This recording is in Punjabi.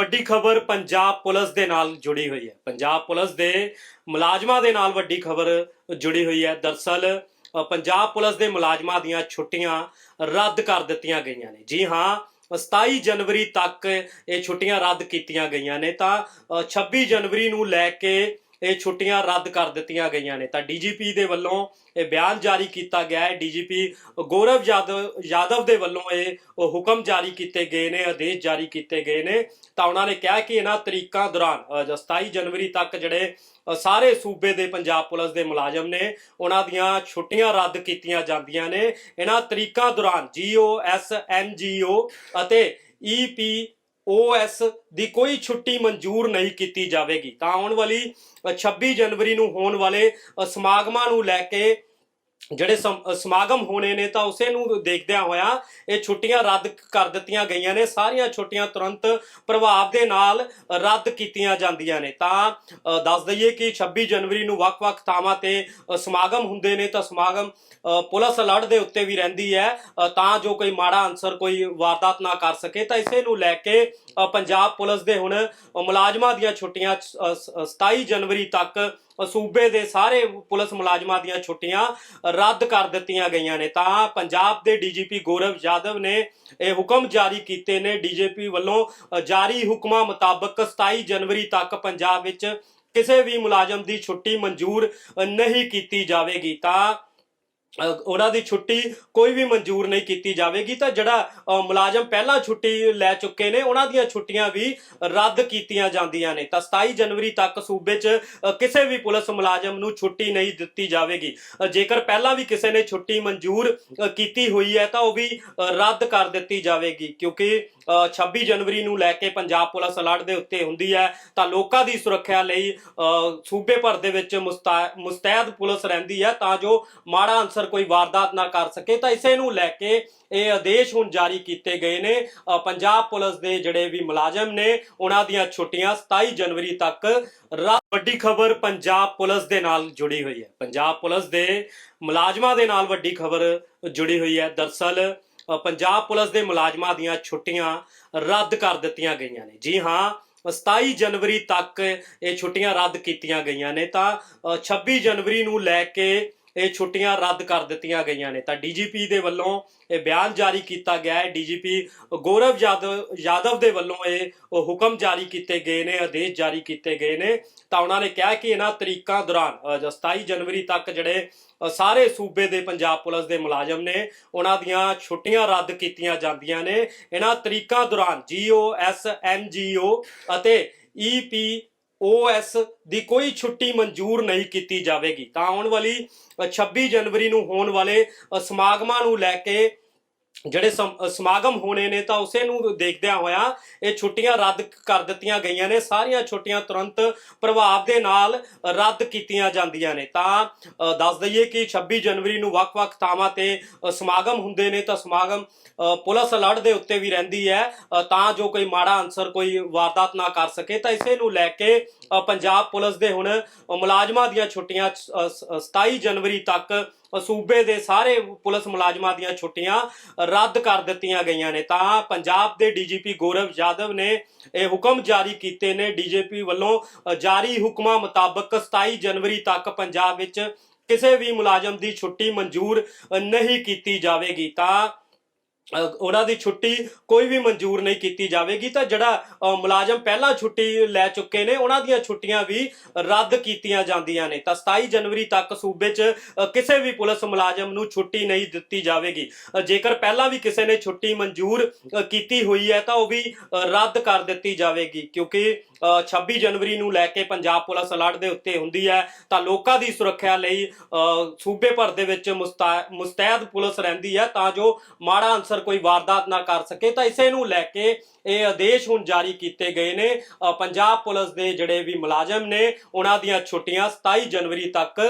ਵੱਡੀ ਖਬਰ ਪੰਜਾਬ ਪੁਲਿਸ ਦੇ ਨਾਲ ਜੁੜੀ ਹੋਈ ਹੈ। ਪੰਜਾਬ ਪੁਲਿਸ ਦੇ ਮੁਲਾਜ਼ਮਾਂ ਦੇ ਨਾਲ ਵੱਡੀ ਖਬਰ ਜੁੜੀ ਹੋਈ ਹੈ। ਦਰਸਲ ਪੰਜਾਬ ਪੁਲਿਸ ਦੇ ਮੁਲਾਜ਼ਮਾਂ ਦੀਆਂ ਛੁੱਟੀਆਂ ਰੱਦ ਕਰ ਦਿੱਤੀਆਂ ਗਈਆਂ ਨੇ। ਜੀ ਹਾਂ 27 ਜਨਵਰੀ ਤੱਕ ਇਹ ਛੁੱਟੀਆਂ ਰੱਦ ਕੀਤੀਆਂ ਗਈਆਂ ਨੇ। ਤਾਂ ਅ, 26 ਜਨਵਰੀ ਨੂੰ ਲੈ ਕੇ ਇਹ ਛੁੱਟੀਆਂ ਰੱਦ ਕਰ ਦਿੱਤੀਆਂ ਗਈਆਂ ਨੇ। ਤਾਂ ਡੀਜੀਪੀ ਦੇ ਵੱਲੋਂ ਇਹ ਬਿਆਨ ਜਾਰੀ ਕੀਤਾ ਗਿਆ ਹੈ। ਡੀਜੀਪੀ ਗੌਰਵ ਯਾਦਵ ਯਾਦਵ ਦੇ ਵੱਲੋਂ ਇਹ ਹੁਕਮ ਜਾਰੀ ਕੀਤੇ ਗਏ ਨੇ ਆਦੇਸ਼ ਜਾਰੀ ਕੀਤੇ ਗਏ ਨੇ। ਤਾਂ ਉਹਨਾਂ ਨੇ ਕਿਹਾ ਕਿ ਇਹਨਾਂ ਤਰੀਕਾਂ ਦੌਰਾਨ ਅ, 27 ਜਨਵਰੀ ਤੱਕ ਜਿਹੜੇ ਸਾਰੇ ਸੂਬੇ ਦੇ ਪੰਜਾਬ ਪੁਲਿਸ ਦੇ ਮੁਲਾਜ਼ਮ ਨੇ ਉਹਨਾਂ ਦੀਆਂ ਛੁੱਟੀਆਂ ਰੱਦ ਕੀਤੀਆਂ ਜਾਂਦੀਆਂ ਨੇ। ਇਹਨਾਂ ਤਰੀਕਾਂ ਦੌਰਾਨ ਜੀਓ ਐਸ ਐਨ ਜੀਓ ਅਤੇ E ਈਪੀ ਓਐਸ ਦੀ ਕੋਈ ਛੁੱਟੀ ਮਨਜ਼ੂਰ ਨਹੀਂ ਕੀਤੀ ਜਾਵੇਗੀ। ਤਾਂ ਆਉਣ ਵਾਲੀ ਅ, 26 ਜਨਵਰੀ ਨੂੰ ਹੋਣ ਵਾਲੇ ਸਮਾਗਮਾਂ ਨੂੰ ਲੈ ਕੇ ਜਿਹੜੇ ਸਮ- ਸਮਾਗਮ ਹੋਣੇ ਨੇ ਤਾਂ ਉਸੇ ਨੂੰ ਦੇਖਦਿਆਂ ਹੋਇਆ ਇਹ ਛੁੱਟੀਆਂ ਰੱਦ ਕਰ ਦਿੱਤੀਆਂ ਗਈਆਂ ਨੇ। ਸਾਰੀਆਂ ਛੁੱਟੀਆਂ ਤੁਰੰਤ ਪ੍ਰਭਾਵ ਦੇ ਨਾਲ ਰੱਦ ਕੀਤੀਆਂ ਜਾਂਦੀਆਂ ਨੇ। ਤਾਂ ਦੱਸ ਦਈਏ ਕਿ 26 ਜਨਵਰੀ ਨੂੰ ਵੱਖ-ਵੱਖ ਥਾਵਾਂ ਤੇ ਸਮਾਗਮ ਹੁੰਦੇ ਨੇ ਤਾਂ ਸਮਾਗਮ ਪੁਲਿਸ ਅਲਰਟ ਦੇ ਉੱਤੇ ਵੀ ਰਹਿੰਦੀ ਹੈ। ਤਾਂ ਜੋ ਕੋਈ ਮਾੜਾ ਅਨਸਰ ਕੋਈ ਵਾਰਦਾਤ ਨਾ ਕਰ ਸਕੇ ਤਾਂ ਇਸੇ ਨੂੰ ਲੈ ਕੇ ਪੰਜਾਬ ਪੁਲਿਸ ਦੇ ਹੁਣ ਮੁਲਾਜ਼ਮਾਂ ਦੀਆਂ ਛੁੱਟੀਆਂ ਅ, 27 ਜਨਵਰੀ ਤੱਕ ਸੂਬੇ ਦੇ ਸਾਰੇ ਪੁਲਿਸ ਮੁਲਾਜ਼ਮਾਂ ਦੀਆਂ ਛੁੱਟੀਆਂ ਰੱਦ ਕਰ ਦਿੱਤੀਆਂ ਗਈਆਂ ਨੇ। ਤਾਂ ਪੰਜਾਬ ਦੇ ਡੀਜੀਪੀ ਗੌਰਵ ਯਾਦਵ ਨੇ ਇਹ ਹੁਕਮ ਜਾਰੀ ਕੀਤੇ ਨੇ। ਡੀਜੀਪੀ ਵੱਲੋਂ ਜਾਰੀ ਹੁਕਮਾਂ ਮੁਤਾਬਕ 27 ਜਨਵਰੀ ਤੱਕ ਪੰਜਾਬ ਵਿੱਚ ਕਿਸੇ ਵੀ ਮੁਲਾਜ਼ਮ ਦੀ ਛੁੱਟੀ ਮਨਜ਼ੂਰ ਨਹੀਂ ਕੀਤੀ ਜਾਵੇਗੀ। ਤਾਂ ਉਹਨਾਂ ਦੀ ਛੁੱਟੀ ਕੋਈ ਵੀ ਮਨਜ਼ੂਰ ਨਹੀਂ ਕੀਤੀ ਜਾਵੇਗੀ ਤਾਂ ਜਿਹੜਾ ਮੁਲਾਜ਼ਮ ਪਹਿਲਾਂ ਛੁੱਟੀ ਲੈ ਚੁੱਕੇ ਨੇ ਉਹਨਾਂ ਦੀਆਂ ਛੁੱਟੀਆਂ ਵੀ ਰੱਦ ਕੀਤੀਆਂ ਜਾਂਦੀਆਂ ਨੇ। ਤਾਂ 27 ਜਨਵਰੀ ਤੱਕ ਸੂਬੇ 'ਚ ਕਿਸੇ ਵੀ ਪੁਲਿਸ ਮੁਲਾਜ਼ਮ ਨੂੰ ਛੁੱਟੀ ਨਹੀਂ ਦਿੱਤੀ ਜਾਵੇਗੀ। ਜੇਕਰ ਪਹਿਲਾਂ ਵੀ ਕਿਸੇ ਨੇ ਛੁੱਟੀ ਮਨਜ਼ੂਰ ਕੀਤੀ ਹੋਈ ਹੈ ਤਾਂ ਉਹ ਵੀ ਰੱਦ ਕਰ ਦਿੱਤੀ ਜਾਵੇਗੀ। ਕਿਉਂਕਿ ਅ, 26 ਜਨਵਰੀ ਨੂੰ ਲੈ ਕੇ ਪੰਜਾਬ ਪੁਲਿਸ ਅਲਰਟ ਦੇ ਉੱਤੇ ਹੁੰਦੀ ਹੈ ਤਾਂ ਲੋਕਾਂ ਦੀ ਸੁਰੱਖਿਆ ਲਈ ਅ, ਸੂਬੇ ਭਰ ਦੇ ਵਿੱਚ ਮੁਸਤਾ- ਮੁਸਤੈਦ ਪੁਲਿਸ ਰਹਿੰਦੀ ਹੈ ਤਾਂ ਜੋ ਮਾੜਾ ਅਨਸਰ ਕੋਈ ਵਾਰਦਾਤ ਨਾ ਕਰ ਸਕੇ ਤਾਂ ਇਸੇ ਨੂੰ ਲੈ ਕੇ ਇਹ ਆਦੇਸ਼ ਹੁਣ ਜਾਰੀ ਕੀਤੇ ਗਏ ਨੇ। ਪੰਜਾਬ ਪੁਲਿਸ ਦੇ ਜਿਹੜੇ ਵੀ ਮੁਲਾਜ਼ਮ ਨੇ ਉਹਨਾਂ ਦੀਆਂ ਛੁੱਟੀਆਂ 27 ਜਨਵਰੀ ਤੱਕ ਰੱਦ ਵੱਡੀ ਖਬਰ ਪੰਜਾਬ ਪੁਲਿਸ ਦੇ ਨਾਲ ਜੁੜੀ ਹੋਈ ਹੈ। ਪੰਜਾਬ ਪੁਲਿਸ ਦੇ ਮੁਲਾਜ਼ਮਾਂ ਦੇ ਨਾਲ ਵੱਡੀ ਖਬਰ ਜੁੜੀ ਹੋਈ ਹੈ। ਦਰਸਲ ਪੰਜਾਬ ਪੁਲਿਸ ਦੇ ਮੁਲਾਜ਼ਮਾਂ ਦੀਆਂ ਛੁੱਟੀਆਂ ਰੱਦ ਕਰ ਦਿੱਤੀਆਂ ਗਈਆਂ ਨੇ। ਜੀ ਹਾਂ 27 ਜਨਵਰੀ ਤੱਕ ਇਹ ਛੁੱਟੀਆਂ ਰੱਦ ਕੀਤੀਆਂ ਗਈਆਂ ਨੇ ਤਾਂ ਅ, 26 ਜਨਵਰੀ ਨੂੰ ਲੈ ਕੇ ਇਹ ਛੁੱਟੀਆਂ ਰੱਦ ਕਰ ਦਿੱਤੀਆਂ ਗਈਆਂ ਨੇ। ਤਾਂ ਡੀਜੀਪੀ ਦੇ ਵੱਲੋਂ ਇਹ ਬਿਆਨ ਜਾਰੀ ਕੀਤਾ ਗਿਆ ਹੈ। ਡੀਜੀਪੀ ਗੌਰਵ ਯਾਦਵ ਯਾਦਵ ਦੇ ਵੱਲੋਂ ਇਹ ਹੁਕਮ ਜਾਰੀ ਕੀਤੇ ਗਏ ਨੇ ਆਦੇਸ਼ ਜਾਰੀ ਕੀਤੇ ਗਏ ਨੇ। ਤਾਂ ਉਹਨਾਂ ਨੇ ਕਿਹਾ ਕਿ ਇਹਨਾਂ ਤਰੀਕਾਂ ਦੌਰਾਨ ਅ, 27 ਜਨਵਰੀ ਤੱਕ ਜਿਹੜੇ ਸਾਰੇ ਸੂਬੇ ਦੇ ਪੰਜਾਬ ਪੁਲਿਸ ਦੇ ਮੁਲਾਜ਼ਮ ਨੇ ਉਹਨਾਂ ਦੀਆਂ ਛੁੱਟੀਆਂ ਰੱਦ ਕੀਤੀਆਂ ਜਾਂਦੀਆਂ ਨੇ। ਇਹਨਾਂ ਤਰੀਕਾਂ ਦੌਰਾਨ ਜੀਓ ਐਸ ਐਨ ਜੀਓ ਅਤੇ E ਈਪੀ ਓਐਸ ਦੀ ਕੋਈ ਛੁੱਟੀ ਮਨਜ਼ੂਰ ਨਹੀਂ ਕੀਤੀ ਜਾਵੇਗੀ। ਤਾਂ ਆਉਣ ਵਾਲੀ ਅ, 26 ਜਨਵਰੀ ਨੂੰ ਹੋਣ ਵਾਲੇ ਸਮਾਗਮਾਂ ਨੂੰ ਲੈ ਕੇ ਜਿਹੜੇ ਸਮਾਗਮ ਹੋਣੇ ਨੇ ਤਾਂ ਉਸੇ ਨੂੰ ਦੇਖਦਿਆਂ ਹੋਇਆ ਇਹ ਛੁੱਟੀਆਂ ਰੱਦ ਕਰ ਦਿੱਤੀਆਂ ਗਈਆਂ ਨੇ। ਸਾਰੀਆਂ ਛੁੱਟੀਆਂ ਤੁਰੰਤ ਪ੍ਰਭਾਵ ਦੇ ਨਾਲ ਰੱਦ ਕੀਤੀਆਂ ਜਾਂਦੀਆਂ ਨੇ। ਤਾਂ ਦੱਸ ਦਈਏ ਕਿ 26 ਜਨਵਰੀ ਨੂੰ ਵੱਖ-ਵੱਖ ਥਾਵਾਂ ਤੇ ਸਮਾਗਮ ਹੁੰਦੇ ਨੇ ਤਾਂ ਸਮਾਗਮ ਪੁਲਿਸ ਅਲਰਟ ਦੇ ਉੱਤੇ ਵੀ ਰਹਿੰਦੀ ਹੈ। ਤਾਂ ਜੋ ਕੋਈ ਮਾੜਾ ਅਨਸਰ ਕੋਈ ਵਾਰਦਾਤ ਨਾ ਕਰ ਸਕੇ ਤਾਂ ਇਸੇ ਨੂੰ ਲੈ ਕੇ ਅ, ਪੰਜਾਬ ਪੁਲਿਸ ਦੇ ਹੁਣ ਮੁਲਾਜ਼ਮਾਂ ਦੀਆਂ ਛੁੱਟੀਆਂ ਅ, 27 ਜਨਵਰੀ ਤੱਕ ਸੂਬੇ ਦੇ ਸਾਰੇ ਪੁਲਿਸ ਮੁਲਾਜ਼ਮਾਂ ਦੀਆਂ ਛੁੱਟੀਆਂ ਰੱਦ ਕਰ ਦਿੱਤੀਆਂ ਗਈਆਂ ਨੇ। ਤਾਂ ਪੰਜਾਬ ਦੇ ਡੀਜੀਪੀ ਗੌਰਵ ਯਾਦਵ ਨੇ ਇਹ ਹੁਕਮ ਜਾਰੀ ਕੀਤੇ ਨੇ। ਡੀਜੀਪੀ ਵੱਲੋਂ ਜਾਰੀ ਹੁਕਮਾਂ ਮੁਤਾਬਕ 27 ਜਨਵਰੀ ਤੱਕ ਪੰਜਾਬ ਵਿੱਚ ਕਿਸੇ ਵੀ ਮੁਲਾਜ਼ਮ ਦੀ ਛੁੱਟੀ ਮਨਜ਼ੂਰ ਨਹੀਂ ਕੀਤੀ ਜਾਵੇਗੀ। ਤਾਂ ਉਹਨਾਂ ਦੀ ਛੁੱਟੀ ਕੋਈ ਵੀ ਮਨਜ਼ੂਰ ਨਹੀਂ ਕੀਤੀ ਜਾਵੇਗੀ ਤਾਂ ਜਿਹੜਾ ਮੁਲਾਜ਼ਮ ਪਹਿਲਾਂ ਛੁੱਟੀ ਲੈ ਚੁੱਕੇ ਨੇ ਉਹਨਾਂ ਦੀਆਂ ਛੁੱਟੀਆਂ ਵੀ ਰੱਦ ਕੀਤੀਆਂ ਜਾਂਦੀਆਂ ਨੇ। ਤਾਂ 27 ਜਨਵਰੀ ਤੱਕ ਸੂਬੇ 'ਚ ਕਿਸੇ ਵੀ ਪੁਲਿਸ ਮੁਲਾਜ਼ਮ ਨੂੰ ਛੁੱਟੀ ਨਹੀਂ ਦਿੱਤੀ ਜਾਵੇਗੀ। ਜੇਕਰ ਪਹਿਲਾਂ ਵੀ ਕਿਸੇ ਨੇ ਛੁੱਟੀ ਮਨਜ਼ੂਰ ਕੀਤੀ ਹੋਈ ਹੈ ਤਾਂ ਉਹ ਵੀ ਰੱਦ ਕਰ ਦਿੱਤੀ ਜਾਵੇਗੀ। ਕਿਉਂਕਿ ਅ, 26 ਜਨਵਰੀ ਨੂੰ ਲੈ ਕੇ ਪੰਜਾਬ ਪੁਲਿਸ ਅਲਰਟ ਦੇ ਉੱਤੇ ਹੁੰਦੀ ਹੈ ਤਾਂ ਲੋਕਾਂ ਦੀ ਸੁਰੱਖਿਆ ਲਈ ਅ, ਸੂਬੇ ਭਰ ਦੇ ਵਿੱਚ ਮੁਸਤਾ- ਮੁਸਤੈਦ ਪੁਲਿਸ ਰਹਿੰਦੀ ਹੈ ਤਾਂ ਜੋ ਮਾੜਾ ਅਨਸਰ ਕੋਈ ਵਾਰਦਾਤ ਨਾ ਕਰ ਸਕੇ, ਤਾਂ ਇਸੇ ਨੂੰ ਲੈ ਕੇ ਇਹ ਆਦੇਸ਼ ਹੁਣ ਜਾਰੀ ਕੀਤੇ ਗਏ ਨੇ। ਪੰਜਾਬ ਪੁਲਿਸ ਦੇ ਜਿਹੜੇ ਵੀ ਮੁਲਾਜ਼ਮ ਨੇ, ਉਹਨਾਂ ਦੀਆਂ ਛੁੱਟੀਆਂ 27 ਜਨਵਰੀ ਤੱਕ